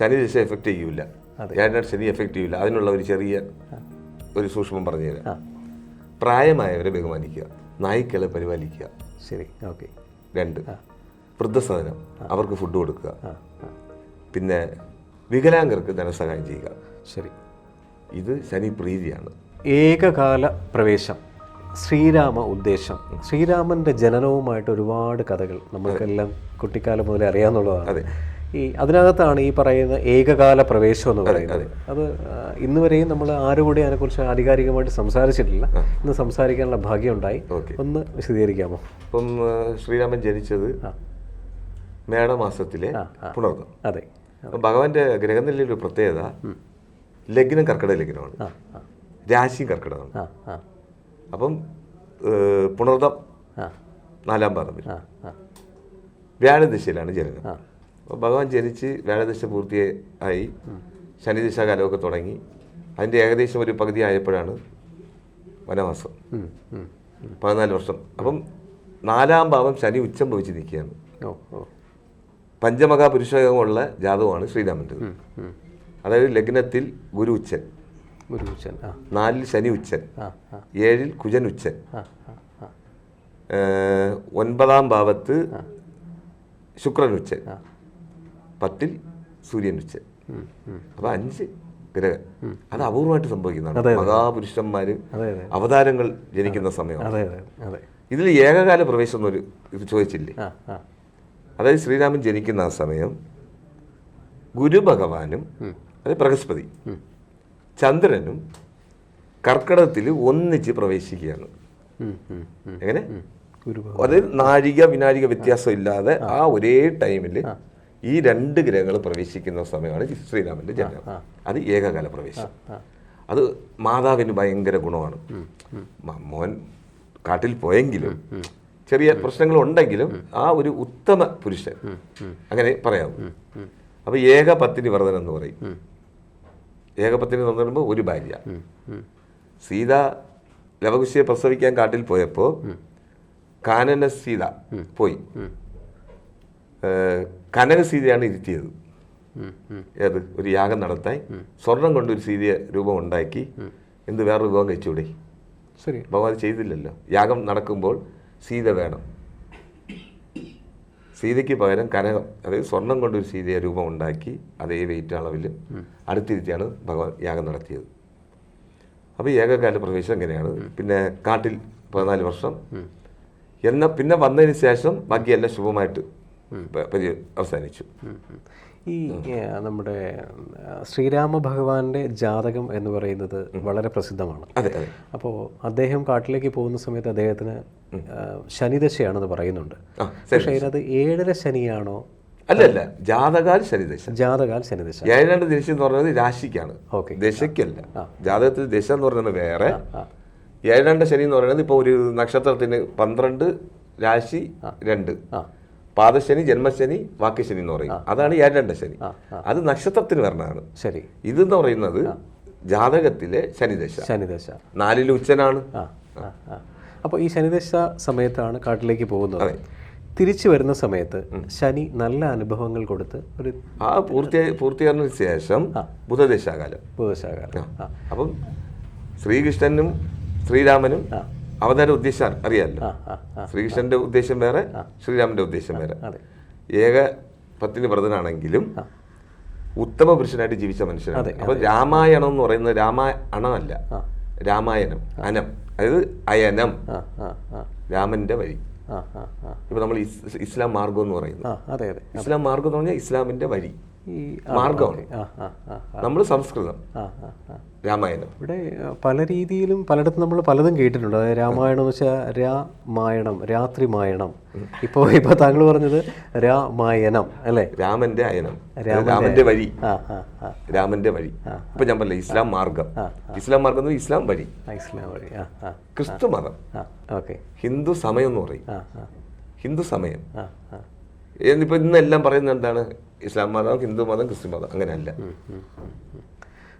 ശനി ദിശ എഫക്റ്റ് ചെയ്യൂല. ഞാനായിട്ട് ശനി എഫക്റ്റ് ചെയ്യൂല. അതിനുള്ള ഒരു ചെറിയ ഒരു സൂക്ഷ്മം പറഞ്ഞു തരാം പ്രായമായവരെ ബഹുമാനിക്കുക. നായ്ക്കളെ പരിപാലിക്കുക. ശരി. ഓക്കെ. രണ്ട്. വൃദ്ധസദനം. അവർക്ക് ഫുഡ് കൊടുക്കുക. പിന്നെ വികലാംഗർക്ക് ധനസഹായം ചെയ്യുക. ശരി. ഇത് ശനി പ്രീതിയാണ്. ഏകകാല പ്രവേശം. ശ്രീരാമ ഉദ്ദേശം. ശ്രീരാമന്റെ ജനനവുമായിട്ട് ഒരുപാട് കഥകൾ നമ്മൾക്കെല്ലാം കുട്ടിക്കാലം മുതലേ അറിയാവുന്നതാണ്. അതെ. ഈ അതിനകത്താണ് ഈ പറയുന്ന ഏകകാല പ്രവേശം എന്ന് പറയുന്നത്. അത്. ഇന്ന് വരെയും നമ്മൾ ആരും കൂടി അതിനെക്കുറിച്ച് ആധികാരികമായിട്ട് സംസാരിച്ചിട്ടില്ല. ഇന്ന് സംസാരിക്കാനുള്ള ഭാഗ്യം ഉണ്ടായി ഒന്ന് വിശദീകരിക്കാമോ? ഇപ്പം ശ്രീരാമൻ ജനിച്ചത്. മേടമാസത്തിലെ ആ. അതെ. ഭഗവാന്റെ ഗ്രഹനിലയിൽ ഒരു പ്രത്യേകത ലഗ്നം കർക്കിടക ലഗ്നമാണ്. രാശിയും കർക്കിടകമാണ്. അപ്പം പുണർദം നാലാം പാദം വ്യാഴദിശയിലാണ് ജനനം. അപ്പോൾ ഭഗവാൻ ജനിച്ച് വ്യാഴദശ പൂർത്തിയായി ശനിദിശ കാലമൊക്കെ തുടങ്ങി. അതിന്റെ ഏകദേശം ഒരു പകുതി ആയപ്പോഴാണ് വനവാസം. പതിനാല് വർഷം. അപ്പം നാലാം ഭാവം ശനി ഉച്ചം ഭവിച്ച് നിൽക്കുകയാണ് പഞ്ചമഹാപുരുഷകമുള്ള ജാതകമാണ് ശ്രീരാമന്റെ. അതായത് ലഗ്നത്തിൽ ഗുരു ഉച്ചൻ. ഗുരു ഉച്ചൻ നാലിൽ ശനി ഉച്ചൻ. ഏഴിൽ കുജൻ ഉച്ചൻ. ഒൻപതാം ഭാവത്ത് ശുക്രൻ ഉച്ചൻ. പത്തിൽ സൂര്യൻ ഉച്ച. ഉം, ഉം. അപ്പൊ അഞ്ച് ഗ്രഹം. അത് അപൂർവമായിട്ട് സംഭവിക്കുന്നതാണ്. മഹാപുരുഷന്മാര് അവതാരങ്ങൾ ജനിക്കുന്ന സമയമാണ്. ഇതിൽ ഏകകാല പ്രവേശം എന്നൊരു ഇത് ചോദിച്ചില്ലേ? അതായത് ശ്രീരാമൻ ജനിക്കുന്ന ആ സമയം ഗുരു ഭഗവാനും അതായത് ബൃഹസ്പതി ചന്ദ്രനും കർക്കിടകത്തിൽ ഒന്നിച്ച് പ്രവേശിക്കുകയാണ്. എങ്ങനെ? അതായത് അത് നാഴിക വിനാഴിക വ്യത്യാസം ഇല്ലാതെ ആ. ഒരേ ടൈമിൽ ഈ രണ്ട് ഗ്രഹങ്ങൾ പ്രവേശിക്കുന്ന സമയമാണ് ശ്രീരാമന്റെ ജനനം അത് ഏകകാല പ്രവേശം. അത് മാതാവിന് ഭയങ്കര ഗുണമാണ്. മോൻ കാട്ടിൽ പോയെങ്കിലും ചെറിയ പ്രശ്നങ്ങൾ ഉണ്ടെങ്കിലും ആ ഒരു ഉത്തമ പുരുഷൻ അങ്ങനെ പറയാവും. അപ്പൊ ഏകപത്തിനി വർധനം എന്ന് പറയും. ഏകപത്തിനി എന്ന് പറയുമ്പോൾ ഒരു ഭാര്യ. സീത ലവകുശിയെ പ്രസവിക്കാൻ കാട്ടിൽ പോയപ്പോൾ കാനന സീത പോയി. ഏഹ്, കനക സീതയാണ് ഇരുത്തിയത്. ഏത്? ഒരു യാഗം നടത്താൻ. സ്വർണം കൊണ്ട് ഒരു സീതയെ രൂപം ഉണ്ടാക്കി എന്ത് വേറെ രൂപം കഴിച്ചൂടെ? ശരി. ഭഗവാൻ ചെയ്തില്ലല്ലോ. യാഗം നടക്കുമ്പോൾ സീത വേണം. സീതയ്ക്ക് പകരം കനകം അതായത് സ്വർണം കൊണ്ടൊരു സീതയെ രൂപം ഉണ്ടാക്കി അതേ വെയിറ്റ് അളവിൽ അടുത്തിരുത്തിയാണ് ഭഗവാൻ യാഗം നടത്തിയത്. അപ്പോൾ ഏകകാല പ്രവേശം എങ്ങനെയാണ്? പിന്നെ കാട്ടിൽ പതിനാല് വർഷം. എന്നാൽ പിന്നെ വന്നതിന് ശേഷം ബാക്കിയെല്ലാം ശുഭമായിട്ട് അവസാനിച്ചു. ഈ നമ്മുടെ ശ്രീരാമ ഭഗവാന്റെ ജാതകം എന്ന് പറയുന്നത് വളരെ പ്രസിദ്ധമാണ്. അപ്പോൾ അദ്ദേഹം കാട്ടിലേക്ക് പോകുന്ന സമയത്ത് അദ്ദേഹത്തിന് ശനിദശയാണെന്ന് പറയുന്നുണ്ട്. പക്ഷേ അതിനകത്ത് ഏഴര ശനിയാണോ? അല്ല അല്ല ജാതകാൽ ശനിദശ. ജാതകാൽ ശനിദശ. ഏഴാണ്ട് ദശ എന്ന് പറയുന്നത് രാശിക്കാണ്. ഓക്കെ. ദശയ്ക്കല്ല. ജാതകത്തിൽ ദശ എന്ന് പറയുന്നത് വേറെ. ഏഴാണ്ട് ശനി എന്ന് പറയുന്നത് ഇപ്പോൾ ഒരു നക്ഷത്രത്തിന് പന്ത്രണ്ട് രാശി രണ്ട്. ആ. പാദശനി ജന്മശനി വാക്യശനി എന്ന് പറയും. അതാണ് ഏഴാണ്ട ശനി. അത് നക്ഷത്രത്തിന് വരണതാണ് ശരി. ഇതെന്ന് പറയുന്നത് ജാതകത്തിലെ ശനിദശ. ശനിദശ. നാലിൽ ഉച്ചനാണ്. അപ്പോൾ ഈ ശനിദശ സമയത്താണ് കാട്ടിലേക്ക് പോകുന്നത്. തിരിച്ചു വരുന്ന സമയത്ത് ശനി നല്ല അനുഭവങ്ങൾ കൊടുത്ത് ഒരു ആ പൂർത്തിയായി പൂർത്തീകരണത്തിന് ശേഷം ബുധദശാകാലം. ബുധദശാകാലം. അപ്പം ശ്രീകൃഷ്ണനും ശ്രീരാമനും. അവതാര ഉദ്ദേശം അറിയാമല്ലോ ശ്രീകൃഷ്ണന്റെ ഉദ്ദേശം വേറെ ശ്രീരാമന്റെ ഉദ്ദേശം വേറെ. ഏക പത്തിന് വ്രതനാണെങ്കിലും ഉത്തമ പുരുഷനായിട്ട് ജീവിച്ച മനുഷ്യനാണ്. അപ്പൊ രാമായണം എന്ന് പറയുന്നത് രാമായണമല്ല രാമായണം അനം. അതായത് അയനം. രാമന്റെ വഴി. ഇപ്പൊ നമ്മൾ ഇസ്ലാം മാർഗം എന്ന് പറയുന്നു ഇസ്ലാം മാർഗം എന്ന് പറഞ്ഞാൽ ഇസ്ലാമിന്റെ വഴി. മാർഗമാണ് നമ്മൾ സംസ്കൃതം. രാമായണം. ഇവിടെ പല രീതിയിലും പലയിടത്തും നമ്മൾ പലതും കേട്ടിട്ടുണ്ട്. അതായത് രാമായണം എന്ന് വെച്ചാൽ രാമായണം രാത്രി മായണം ഇപ്പോൾ ഇപ്പോൾ താങ്കൾ പറഞ്ഞത് രാമായണം അല്ലേ? രാമന്റെ അയനം രാമന്റെ വഴി. രാമന്റെ വഴി. ഇപ്പൊ ഞാൻ പറഞ്ഞില്ല ഇസ്ലാം മാർഗം. ഇസ്ലാം മാർഗം എന്ന് ഇസ്ലാം വഴി. ഇസ്ലാം വഴി. ക്രിസ്തു മതം. ഓക്കെ. ഹിന്ദു സമയം എന്ന് പറയും. ഹിന്ദു സമയം. എന്നിപ്പോ ഇന്നെല്ലാം പറയുന്നത് എന്താണ്? ഇസ്ലാം മതം ഹിന്ദു മതം ക്രിസ്തു മതം അങ്ങനെയല്ല.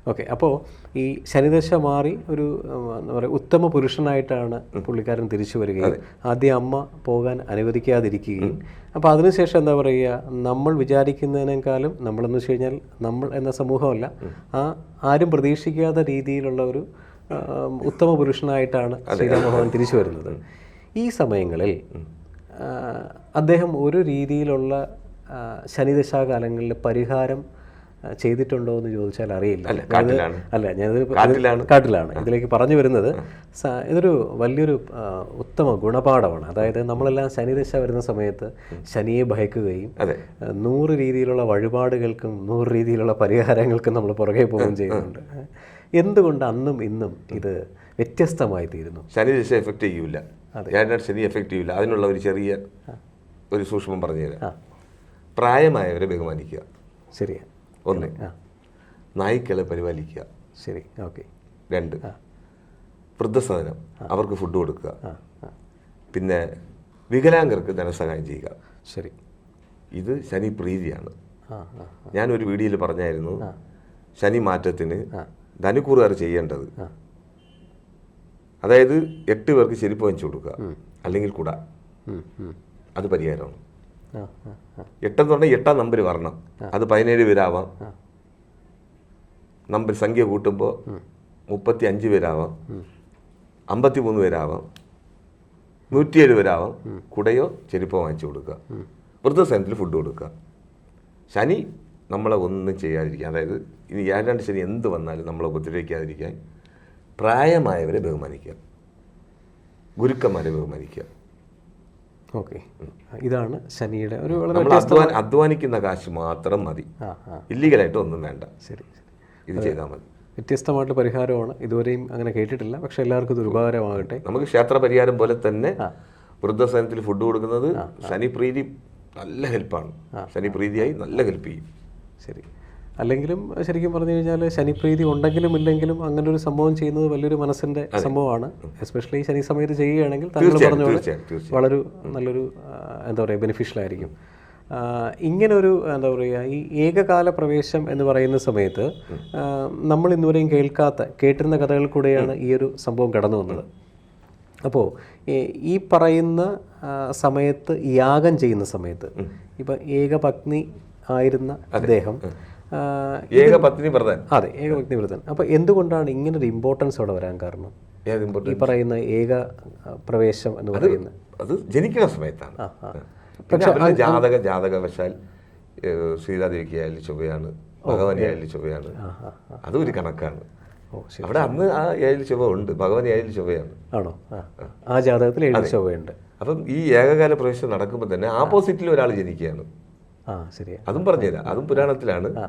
ഓക്കെ അപ്പോൾ ഈ ശനിദശ മാറി ഒരു എന്താ പറയുക ഉത്തമ പുരുഷനായിട്ടാണ് പുള്ളിക്കാരൻ തിരിച്ചു വരികയും ആദ്യം അമ്മ പോകാൻ അനുവദിക്കാതിരിക്കുകയും. അപ്പോൾ അതിനുശേഷം എന്താ പറയുക നമ്മൾ വിചാരിക്കുന്നതിനേക്കാളും നമ്മളെന്ന് വെച്ച് കഴിഞ്ഞാൽ നമ്മൾ എന്ന സമൂഹമല്ല ആ ആരും പ്രതീക്ഷിക്കാത്ത രീതിയിലുള്ള ഒരു ഉത്തമ പുരുഷനായിട്ടാണ് ശ്രീരാമഭവൻ ഭഗവാൻ തിരിച്ചു വരുന്നത്. ഈ സമയങ്ങളിൽ അദ്ദേഹം ഒരു രീതിയിലുള്ള ശനിദശാകാലങ്ങളിൽ പരിഹാരം ചെയ്തിട്ടുണ്ടോ എന്ന് ചോദിച്ചാൽ അറിയില്ല. അല്ല, ഞാനിത് കാട്ടിലാണ്. ഇതിലേക്ക് പറഞ്ഞു വരുന്നത് ഇതൊരു വലിയൊരു ഉത്തമ ഗുണപാഠമാണ്. അതായത് നമ്മളെല്ലാം ശനിദശ വരുന്ന സമയത്ത് ശനിയെ ഭയക്കുകയും നൂറ് രീതിയിലുള്ള വഴിപാടുകൾക്കും നൂറ് രീതിയിലുള്ള പരിഹാരങ്ങൾക്കും നമ്മൾ പുറകെ പോവുകയും ചെയ്യുന്നുണ്ട്. എന്തുകൊണ്ട് അന്നും ഇന്നും ഇത് വ്യത്യസ്തമായി തീരുന്നു? ശനിദശ എഫക്റ്റ് ചെയ്യൂല. ഏഴാണ്ട് ശനി എഫക്റ്റ് ചെയ്യൂല. അതിനുള്ള ഒരു ചെറിയ ഒരു സൂക്ഷ്മം പറഞ്ഞുതരാം പ്രായമായവരെ ബഹുമാനിക്കുക. ശരിയാ. ഒന്ന്. നായ്ക്കളെ പരിപാലിക്കുക. ശരി ഓക്കെ. രണ്ട്. വൃദ്ധസദനം. അവർക്ക് ഫുഡ് കൊടുക്കുക. പിന്നെ വികലാംഗർക്ക് ധനസഹായം ചെയ്യുക. ശരി. ഇത് ശനി പ്രീതിയാണ്. ഞാനൊരു വീഡിയോയിൽ പറഞ്ഞായിരുന്നു. ശനി മാറ്റത്തിന് ധനുക്കൂറുകാർ ചെയ്യേണ്ടത്. അതായത് എട്ട് പേർക്ക് ചെരുപ്പ് വാങ്ങിച്ചു കൊടുക്കുക. അല്ലെങ്കിൽ കൂട. അത് പരിഹാരമാണ്. എട്ടെന്ന് പറഞ്ഞാൽ എട്ടാം നമ്പർ വരണം. അത് പതിനേഴ് പേരാവാം. നമ്പർ സംഖ്യ കൂട്ടുമ്പോൾ മുപ്പത്തി അഞ്ച് പേരാവാം. അമ്പത്തി മൂന്ന് പേരാവാം. നൂറ്റിയേഴ് പേരാവാം. കുടയോ ചെരുപ്പോ വാങ്ങിച്ചു കൊടുക്കുക. വൃദ്ധസനത്തിൽ ഫുഡ് കൊടുക്കുക. ശനി നമ്മളെ ഒന്നും ചെയ്യാതിരിക്കുക. അതായത് ഇനി ഏഴാണ്ട് ശനി എന്ത് വന്നാലും നമ്മളെ ഉപദ്രവിക്കാതിരിക്കാൻ പ്രായമായവരെ ബഹുമാനിക്കുക. ഗുരുക്കന്മാരെ ബഹുമാനിക്കുക. ഓക്കെ. ഇതാണ് ശനിയുടെ ഒരു വളരെ അധ്വാനിക്കുന്ന കാശ് മാത്രം മതി. ഇല്ലീഗലായിട്ട് ഒന്നും വേണ്ട. ശരി ഇത് ചെയ്താൽ മതി. വ്യത്യസ്തമായിട്ട് പരിഹാരമാണ്. ഇതുവരെയും അങ്ങനെ കേട്ടിട്ടില്ല. പക്ഷെ എല്ലാവർക്കും ഇത് ഉപകാരമാകട്ടെ. നമുക്ക് ക്ഷേത്ര പരിഹാരം പോലെ തന്നെ വൃദ്ധസദനത്തിൽ ഫുഡ് കൊടുക്കുന്നത് ശനിപ്രീതി നല്ല ഹെൽപ്പാണ് ശനിപ്രീതിയായി നല്ല ഹെൽപ്പ് ചെയ്യും. ശരി. അല്ലെങ്കിലും ശരിക്കും പറഞ്ഞു കഴിഞ്ഞാൽ ശനിപ്രീതി ഉണ്ടെങ്കിലും ഇല്ലെങ്കിലും അങ്ങനെ ഒരു സംഭവം ചെയ്യുന്നത് വലിയൊരു മനസ്സിന്റെ സംഭവമാണ്. എസ്പെഷ്യലി ശനി സമയത്ത് ചെയ്യുകയാണെങ്കിൽ താങ്കൾ തീർച്ചയായും പറഞ്ഞ പോലെ തീർച്ചയായും തീർച്ചയായും. വളരെ നല്ലൊരു എന്താ പറയുക ബെനിഫിഷ്യൽ ആയിരിക്കും. ഇങ്ങനെ ഒരു എന്താ പറയുക ഈ ഏകകാല പ്രവേശം എന്ന് പറയുന്ന സമയത്ത് നമ്മൾ ഇന്നുവരെയും കേൾക്കാത്ത കേട്ടിരുന്ന കഥകൾ കൂടെയാണ് ഈ ഒരു സംഭവം കടന്നു വന്നത്. അപ്പോൾ ഈ പറയുന്ന സമയത്ത് യാഗം ചെയ്യുന്ന സമയത്ത് ഇപ്പം ഏകപത്നി ആയിരുന്ന അദ്ദേഹം ആ, ഏക പത്നി വ്രതൻ അതെ ഏകപത്നി വ്രതൻ അപ്പോൾ എന്തുകൊണ്ടാണ് ഒരു ഇമ്പോർട്ടൻസ് അവിടെ വരാൻ കാരണം? ഈ പറയുന്ന ഏക പ്രവേശം എന്ന് പറയുന്നത് അത് ജനിക്കുന്ന സമയത്താണ്. അവരുടെ ജാതക ജാതകവശാൽ ഏഹ്, സീതാദേവിക്ക് ആയാലും ചൊവ്വയാണ് ഭഗവാനെ ആയാലും ചൊവ്വയാണ്. അതും ഒരു കണക്കാണ്. അവിടെ അന്ന് ആ ഏഴിൽ ചൊവ്വ ഉണ്ട് ഭഗവാൻ ഏഴിൽ ചൊവ്വയാണ്. ആണോ? ആ. ജാതകത്തിൽ ഏഴ് ചൊവ്വയുണ്ട്. അപ്പം ഈ ഏകകാല പ്രവേശനം നടക്കുമ്പോൾ തന്നെ ആപ്പോസിറ്റിൽ ഒരാൾ ജനിക്കുകയാണ്. അതും പറഞ്ഞുതരാം. അതും പുരാണത്തിലാണ്.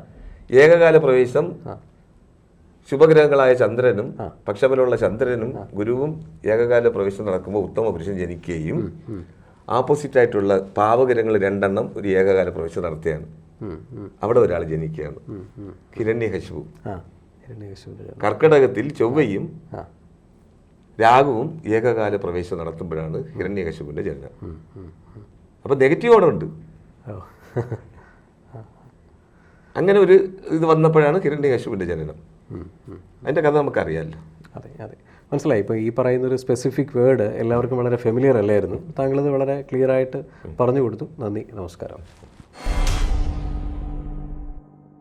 ഏകകാല പ്രവേശം ശുഭഗ്രഹങ്ങളായ ചന്ദ്രനും പക്ഷബലമുള്ള ചന്ദ്രനും ഗുരുവും ഏകകാല പ്രവേശനം നടക്കുമ്പോൾ ഉത്തമ പുരുഷൻ ജനിക്കുകയും ആപ്പോസിറ്റ് ആയിട്ടുള്ള പാവഗ്രഹങ്ങൾ രണ്ടെണ്ണം ഒരു ഏകകാല പ്രവേശനം നടത്തുകയാണ്. ഉം, ഉം, അവിടെ ഒരാൾ ജനിക്കുകയാണ്. ജാതകം. കർക്കിടകത്തിൽ ചൊവ്വയും രാഗവും ഏകകാല പ്രവേശനം നടത്തുമ്പോഴാണ് ഹിരണ്യകശിപുവിന്റെ ജനനം. അപ്പൊ നെഗറ്റീവ് അവിടെ ഉണ്ട്. അങ്ങനെ ഒരു ഇത് വന്നപ്പോഴാണ് ഹിരണ്യകശിപുവിന്റെ ജനനം. അതിന്റെ കഥ നമുക്കറിയാമല്ലോ. അതെ അതെ. മനസ്സിലായി. ഇപ്പോൾ ഈ പറയുന്ന ഒരു സ്പെസിഫിക് വേർഡ് എല്ലാവർക്കും വളരെ ഫെമിലിയർ അല്ലായിരുന്നു. താങ്കളത് വളരെ ക്ലിയർ ആയിട്ട് പറഞ്ഞു കൊടുത്തു. നന്ദി നമസ്കാരം.